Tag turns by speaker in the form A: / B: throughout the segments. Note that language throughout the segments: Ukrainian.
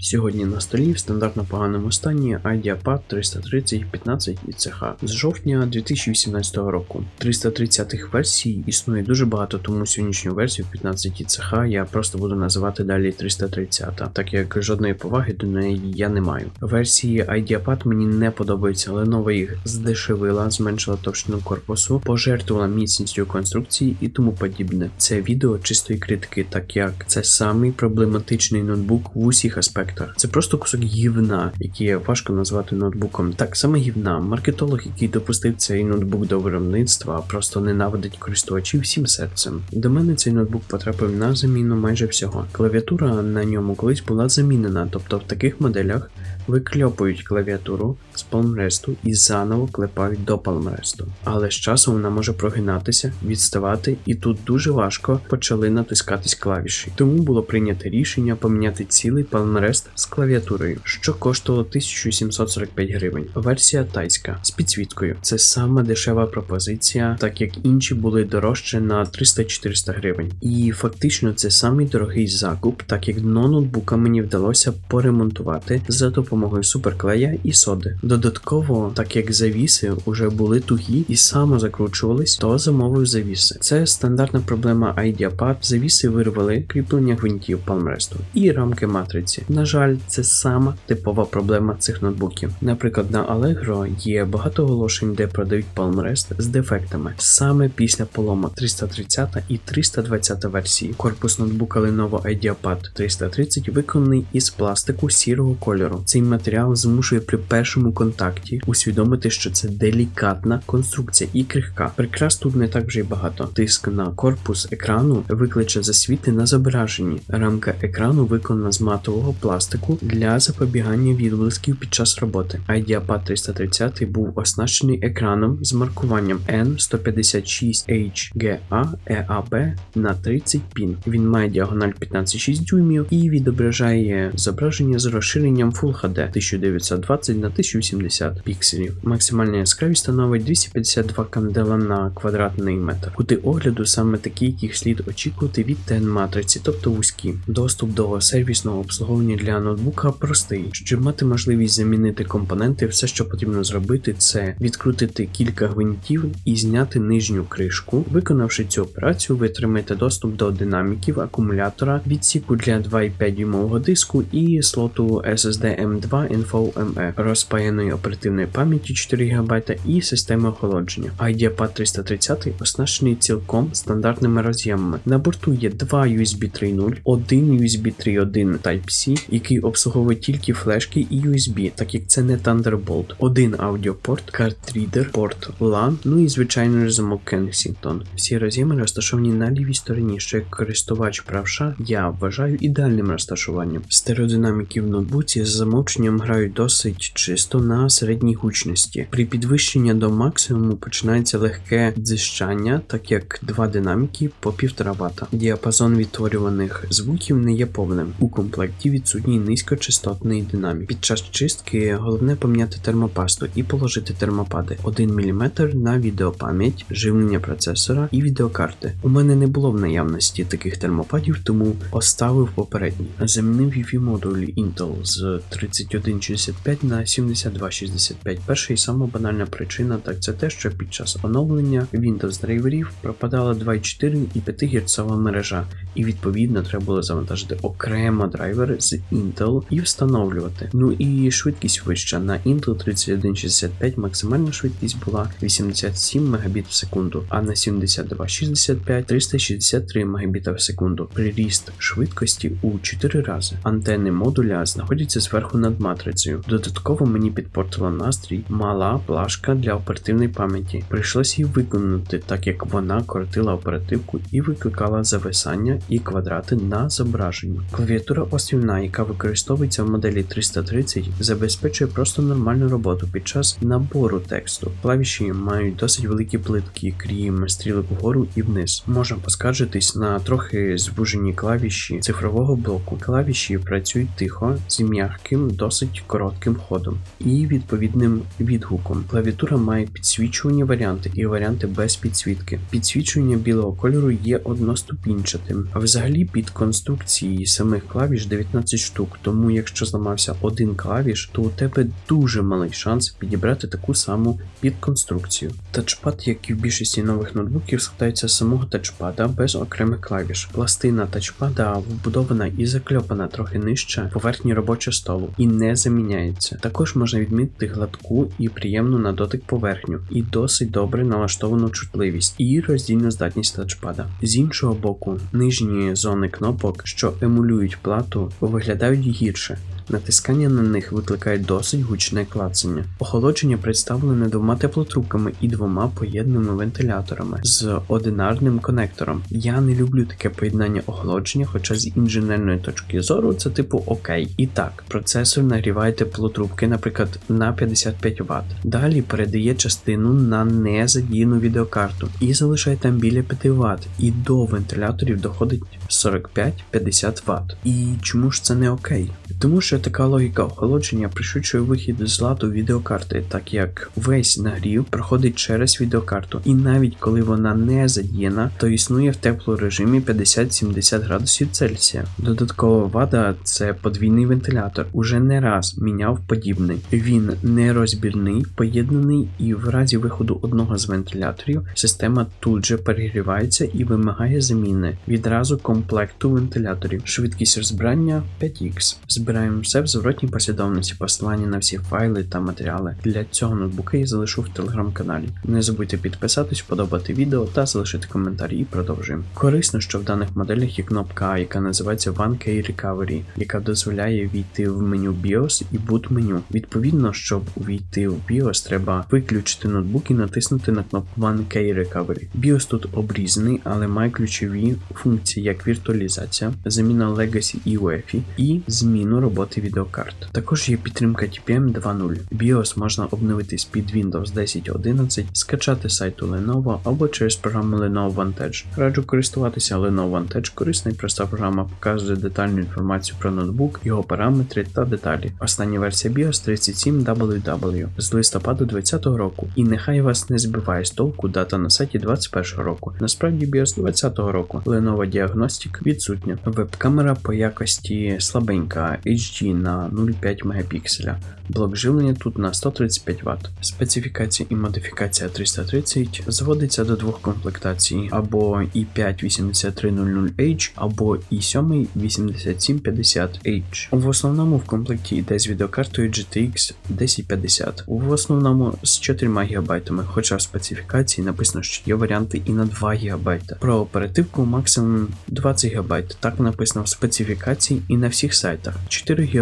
A: Сьогодні на столі в стандартно поганому стані IdeaPad 330 15 ІЦХ з жовтня 2018 року. 330-х версій існує дуже багато, тому сьогоднішню версію 15 ІЦХ я просто буду називати далі 330, так як жодної поваги до неї я не маю. Версії IdeaPad мені не подобаються, Lenovo їх здешевила, зменшила товщину корпусу, пожертвувала міцністю конструкції і тому подібне. Це відео чистої критики, так як це самий проблематичний ноутбук в усіх аспектах. Це просто кусок гівна, який важко назвати ноутбуком. Так саме гівна. Маркетолог, який допустив цей ноутбук до виробництва, просто ненавидить користувачів всім серцем. До мене цей ноутбук потрапив на заміну майже всього. Клавіатура на ньому колись була замінена, тобто в таких моделях викльопують клавіатуру з палмресту і заново клепають до палмресту. Але з часом вона може прогинатися, відставати, і тут дуже важко почали натискатись клавіші. Тому було прийнято рішення поміняти цілий палмрест з клавіатурою, що коштувало 1745 гривень. Версія тайська з підсвіткою. Це сама дешева пропозиція, так як інші були дорожче на 300-400 гривень. І фактично це самий дорогий закуп, так як дно ноутбука мені вдалося поремонтувати за допомогою суперклея і соди. Додатково, так як завіси вже були тугі і самозакручувались, то замовив завіси. Це стандартна проблема IdeaPad. Завіси вирвали кріплення гвинтів палмресту і рамки матриці. На жаль, це сама типова проблема цих ноутбуків. Наприклад, на Allegro є багато оголошень, де продають палмрест з дефектами саме після полома 330 і 320 версії. Корпус ноутбука Lenovo IdeaPad 330 виконаний із пластику сірого кольору. Цей матеріал змушує при першому контакті усвідомити, що це делікатна конструкція і крихка. Прикрас тут не так вже й багато. Тиск на корпус екрану викличе засвіти на зображенні. Рамка екрану виконана з матового пластику для запобігання відблисків під час роботи. IdeaPad 330 був оснащений екраном з маркуванням N156HGA EAB на 30 пін. Він має діагональ 15,6 дюймів і відображає зображення з розширенням Full HD 1920 на 1080 пікселів. Максимальна яскравість становить 252 кандела на квадратний метр. Кути огляду саме такі, яких слід очікувати від TN матриці, тобто вузькі. Доступ до сервісного обслуговування для ноутбука простий. Щоб мати можливість замінити компоненти, все, що потрібно зробити, це відкрутити кілька гвинтів і зняти нижню кришку. Виконавши цю операцію, ви отримаєте доступ до динаміків, акумулятора, відсіку для 2,5 дюймового диску і слоту SSD M2 NVMe, розпаяної оперативної пам'яті 4 ГБ і системи охолодження. IdeaPad 330 оснащений цілком стандартними роз'ємами. На борту є два USB 3.0, один USB 3.1 Type-C, який обслуговує тільки флешки і USB, так як це не Thunderbolt, один аудіопорт, картрідер, порт LAN, ну і звичайно замок Kensington. Всі роз'єми розташовані на лівій стороні, що як користувач правша я вважаю ідеальним розташуванням. Стереодинаміки в ноутбуці з замовченням грають досить чисто на середній гучності. При підвищенні до максимуму починається легке дзищання, так як два динаміки по 1,5 Вт. Діапазон відтворюваних звуків не є повним. У комплекті відсутній низькочастотний динамік. Під час чистки головне поміняти термопасту і положити термопади 1 мм на відеопам'ять, живлення процесора і відеокарти. У мене не було в наявності таких термопадів, тому поставив попередній. Замінив Wi-Fi модуль Intel з 3165 на 7265. Перша і сама банальна причина так це те, що під час оновлення Windows драйверів пропадала 2.4 і 5 Гц мережа, і відповідно треба було завантажити окремо драйвер з Intel і встановлювати. Ну і швидкість вища на Intel 3165 максимальна швидкість була 87 Мбіт в секунду, а на 7265 363 Мбіт в секунду. Приріст швидкості у 4 рази. Антенни модуля знаходяться зверху над матрицею. Додатково мені підпортила настрій мала плашка для оперативної пам'яті. Прийшлось її виконати, так як вона коротила оперативку і викликала зависання і квадрати на зображенні. Клавіатура острівна, яка використовується в моделі 330, забезпечує просто нормальну роботу під час набору тексту. Клавіші мають досить великі плитки, крім стрілок вгору і вниз. Можна поскаржитись на трохи звужені клавіші цифрового блоку. Клавіші працюють тихо з м'яким досить коротким ходом і відповідним відгуком. Клавіатура має підсвічувані варіанти і варіанти без підсвітки. Підсвічування білого кольору є одноступінчатим. А взагалі під конструкції самих клавіш 19 штук, тому якщо зламався один клавіш, то у тебе дуже малий шанс підібрати таку саму підконструкцію. Тачпад, як і в більшості нових ноутбуків, складається з самого тачпада без окремих клавіш. Пластина тачпада вбудована і закльопана трохи нижче поверхні робочого столу і не заміняється. Також можна відмітити гладку і приємну на дотик поверхню, і досить добре налаштовану чутливість і роздільну здатність тачпада. З іншого боку, нижні зони кнопок, що емулюють плату, виглядають гірше. Натискання на них викликає досить гучне клацання. Охолодження представлене двома теплотрубками і двома поєднаними вентиляторами з одинарним конектором. Я не люблю таке поєднання охолодження, хоча з інженерної точки зору це типу окей. І так, процесор нагріває теплотрубки, наприклад, на 55 Вт. Далі передає частину на незадіяну відеокарту і залишає там біля 5 Вт. І до вентиляторів доходить 45-50 Вт. І чому ж це не окей? Тому що така логіка охолодження пришвидшує вихід з ладу відеокарти, так як весь нагрів проходить через відеокарту, і навіть коли вона не задіяна, то існує в теплорежимі 50-70 градусів Цельсія. Додаткова вада це подвійний вентилятор. Уже не раз міняв подібний. Він нерозбірний, поєднаний, і в разі виходу одного з вентиляторів система тут же перегрівається і вимагає заміни відразу комплекту вентиляторів. Швидкість розбирання 5х. Збираємо все в зворотній послідовності, посилання на всі файли та матеріали. Для цього ноутбука я залишу в телеграм-каналі. Не забудьте підписатись, подобати відео та залишити коментарі і продовжуємо. Корисно, що в даних моделях є кнопка яка називається One K Recovery, яка дозволяє війти в меню BIOS і boot меню. Відповідно, щоб увійти в BIOS, треба виключити ноутбук і натиснути на кнопку One K Recovery. BIOS тут обрізаний, але має ключові функції, як віртуалізація, заміна Legacy і UEFI і зміну роботи відеокарт. Також є підтримка TPM 2.0. BIOS можна обновити з-під Windows 10.11, скачати сайту Lenovo або через програму Lenovo Vantage. Раджу користуватися Lenovo Vantage, корисна і проста програма показує детальну інформацію про ноутбук, його параметри та деталі. Остання версія BIOS 37WW з листопаду 2020 року. І нехай вас не збиває з толку дата на сайті 21 року. Насправді BIOS 2020 року. Lenovo Diagnostic відсутня. Веб-камера по якості слабенька HD на 0,5 мегапікселя. Блок живлення тут на 135 Вт. Специфікація і модифікація 330 зводиться до двох комплектацій: або i5-8300H, або i7 8750H. В основному в комплекті йде з відеокартою GTX 1050, в основному з 4 ГБ, хоча в специфікації написано, що є варіанти і на 2 ГБ. Про оперативку максимум 20 ГБ, так написано в специфікації і на всіх сайтах. 4 ГБ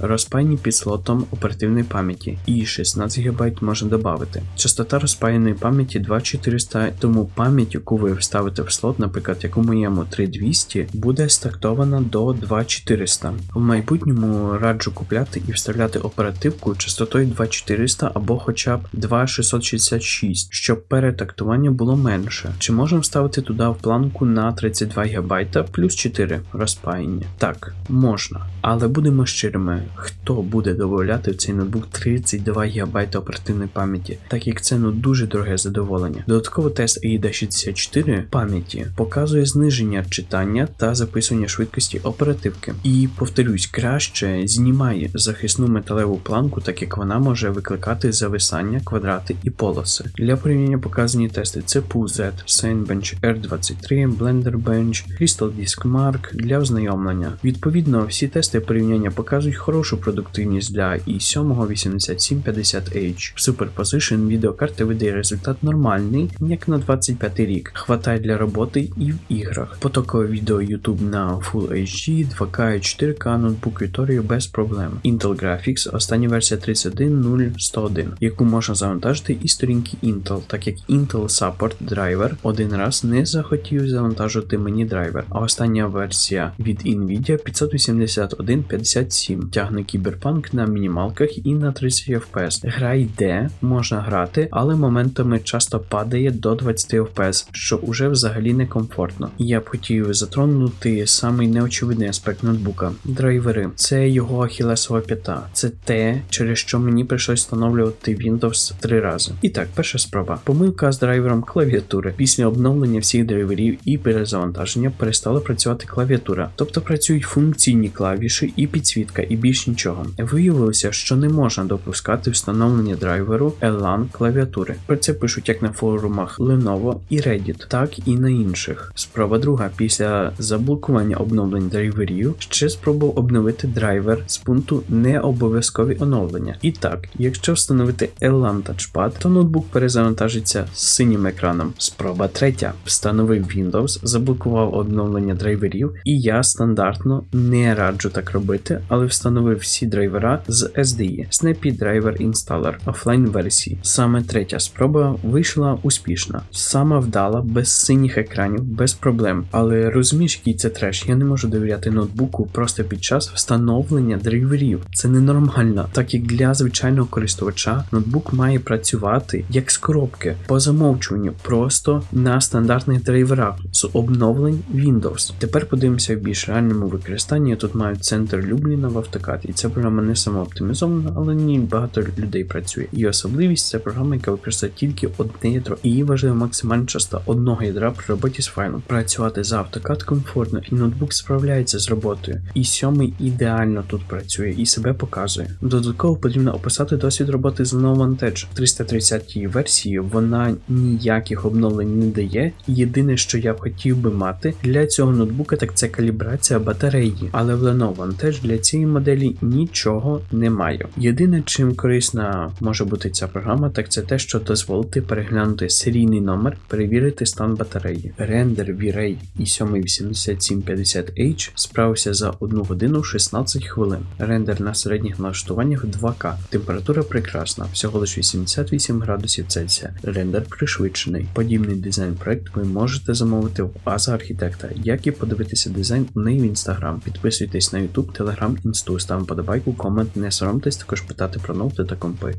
A: розпаяні під слотом оперативної пам'яті, і 16 ГБ можна додати. Частота розпаяної пам'яті 2400, тому пам'ять, яку ви вставите в слот, наприклад, як у моєму 3200, буде стартована до 2400. В майбутньому раджу купляти і вставляти оперативку частотою 2400 або хоча б 2666, щоб перетактування було менше. Чи можемо вставити туди в планку на 32 ГБ плюс 4 розпаяння? Так, можна. Але будемо щирими, хто буде додавати в цей ноутбук 32 ГБ оперативної пам'яті, так як це ну дуже дороге задоволення. Додатково тест AIDA 64 пам'яті показує зниження читання та записування швидкості оперативки. І повторюсь, краще знімає захисну металеву планку, так як вона може викликати зависання, квадрати і полоси. Для порівняння показані тести CPU Z, Cinebench R23, Blender Bench, Crystal Disk Mark для ознайомлення. Відповідно, всі тести порівняння показують хорошу продуктивність для i7 8750H. В Superposition відеокарти видає результат нормальний, як на 25 рік. Хватає для роботи і в іграх. Потокове відео YouTube на Full HD, 2K 4K ноутбук Vitorio без проблем. Intel Graphics, остання версія 31001, яку можна завантажити із сторінки Intel, так як Intel Support Driver один раз не захотів завантажити мені драйвер, а остання версія від Nvidia 581 67. Тягне кіберпанк на мінімалках і на 30 FPS. Гра йде, можна грати, але моментами часто падає до 20 FPS, що уже взагалі некомфортно. Я б хотів затронути самий неочевидний аспект ноутбука драйвери. Це його ахілесова п'ята. Це те, через що мені прийшлось встановлювати Windows три рази. І так, перша спроба. Помилка з драйвером клавіатури. Після обновлення всіх драйверів і перезавантаження перестала працювати клавіатура, тобто працюють функційні клавіші і підсвітка, і більш нічого. Виявилося, що не можна допускати встановлення драйверу Elan клавіатури. Про це пишуть як на форумах Lenovo і Reddit, так і на інших. Спроба друга. Після заблокування обновлень драйверів ще спробував обновити драйвер з пункту не обов'язкові оновлення. І так, якщо встановити Elan Touchpad, то ноутбук перезавантажиться з синім екраном. Спроба третя. Встановив Windows, заблокував обновлення драйверів, і я стандартно не раджу так робити, але встановив всі драйвера з SDI Snappy Driver Installer офлайн версії. Саме третя спроба вийшла успішна, сама вдала, без синіх екранів, без проблем. Але розумієш, який це треш, я не можу довіряти ноутбуку просто під час встановлення драйверів. Це ненормально, так як для звичайного користувача ноутбук має працювати як з коробки по замовчуванню, просто на стандартних драйверах з обновлень Windows. Тепер подивимося в більш реальному використанні. Я тут маю центр Любліна в автокаді. Ця програма не самооптимізована, але ні багато людей працює. І особливість це програма, яка використовує тільки одне ядро. І її важлива максимальна частота одного ядра при роботі з файлом. Працювати з автокад комфортно, і ноутбук справляється з роботою. І сьомий ідеально тут працює і себе показує. Додатково потрібно описати досвід роботи з Vantage. 330 версії вона ніяких обновлень не дає. Єдине, що я б хотів би мати для цього ноутбука, так це калібрація батареї. Але в Lenovo Vantage для цієї моделі нічого немає. Єдине, чим корисна може бути ця програма, так це те, що дозволити переглянути серійний номер, перевірити стан батареї. Рендер V-Ray i 78750H справився за 1 годину 16 хвилин. Рендер на середніх налаштуваннях 2К. Температура прекрасна, всього лише 88 градусів Цельсія. Рендер пришвидшений. Подібний дизайн проект ви можете замовити в Аса Архітекта, як і подивитися дизайн у неї в інстаграм. Підписуйтесь на YouTube, Telegram, Інсту, ставимо подобайку, комент, не соромтесь також питати про ноути та компи.